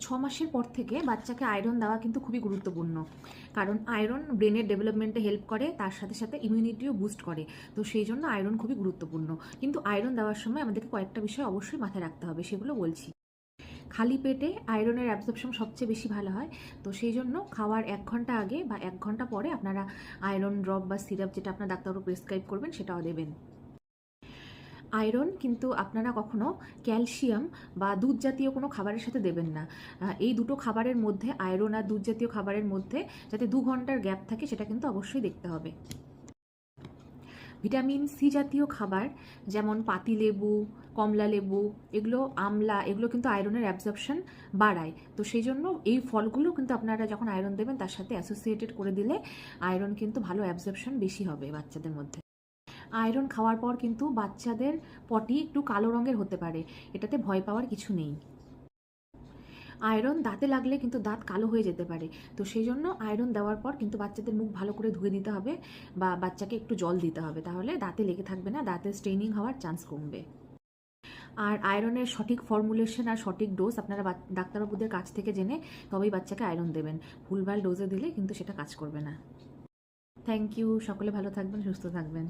ছ মাসের পর থেকে বাচ্চাকে আয়রন দেওয়া কিন্তু খুবই গুরুত্বপূর্ণ। কারণ আয়রন ব্রেনের ডেভেলপমেন্টে হেল্প করে, তার সাথে সাথে ইমিউনিটিও বুস্ট করে। তো সেই জন্য আয়রন খুবই গুরুত্বপূর্ণ। কিন্তু আয়রন দেওয়ার সময় আমাদেরকে কয়েকটা বিষয় অবশ্যই মাথায় রাখতে হবে, সেগুলো বলছি। খালি পেটে আয়রনের অ্যাবজর্পশন সবচেয়ে বেশি ভালো হয়। তো সেই জন্য খাওয়ার এক ঘণ্টা আগে বা এক ঘণ্টা পরে আপনারা আয়রন ড্রপ বা সিরাপ যেটা আপনার ডাক্তারবাবু প্রেসক্রাইব করবেন, সেটাও দেবেন। আয়রন কিন্তু আপনারা কখনো ক্যালসিয়াম বা দুধ জাতীয় কোনো খাবারের সাথে দেবেন না। এই দুটো খাবারের মধ্যে, আয়রন আর দুধ জাতীয় খাবারের মধ্যে যাতে দু ঘণ্টার গ্যাপ থাকে সেটা কিন্তু অবশ্যই দেখতে হবে। ভিটামিন সি জাতীয় খাবার যেমন পাতিলেবু কমলা লেবু এগুলো আমলা, এগুলো কিন্তু আয়রনের অ্যাবজর্পশন বাড়ায়। তো সেই জন্য এই ফলগুলো কিন্তু আপনারা যখন আয়রন দেবেন তার সাথে অ্যাসোসিয়েটেড করে দিলে আয়রন কিন্তু ভালো অ্যাবজর্পশন বেশি হবে বাচ্চাদের মধ্যে। আয়রন খাওয়ার পর কিন্তু বাচ্চাদের পটি একটু কালো রঙের হতে পারে। এটাতে ভয় পাওয়ার কিছু নেই। আয়রন দাঁতে লাগলে কিন্তু দাঁত কালো হয়ে যেতে পারে। তো সেই জন্য আয়রন দেওয়ার পর কিন্তু বাচ্চাদের মুখ ভালো করে ধুয়ে দিতে হবে বা বাচ্চাকে একটু জল দিতে হবে। তাহলে দাঁতে লেগে থাকবে না, দাঁতে স্ট্রেনিং হওয়ার চান্স কমবে। আর আয়রনের সঠিক ফর্মুলেশন আর সঠিক ডোজ আপনারা ডাক্তারবাবুদের কাছ থেকে জেনে তবেই বাচ্চাকে আয়রন দেবেন। ভুলভাল ডোজে দিলে কিন্তু সেটা কাজ করবে না। থ্যাংক ইউ, সকলে ভালো থাকবেন, সুস্থ থাকবেন।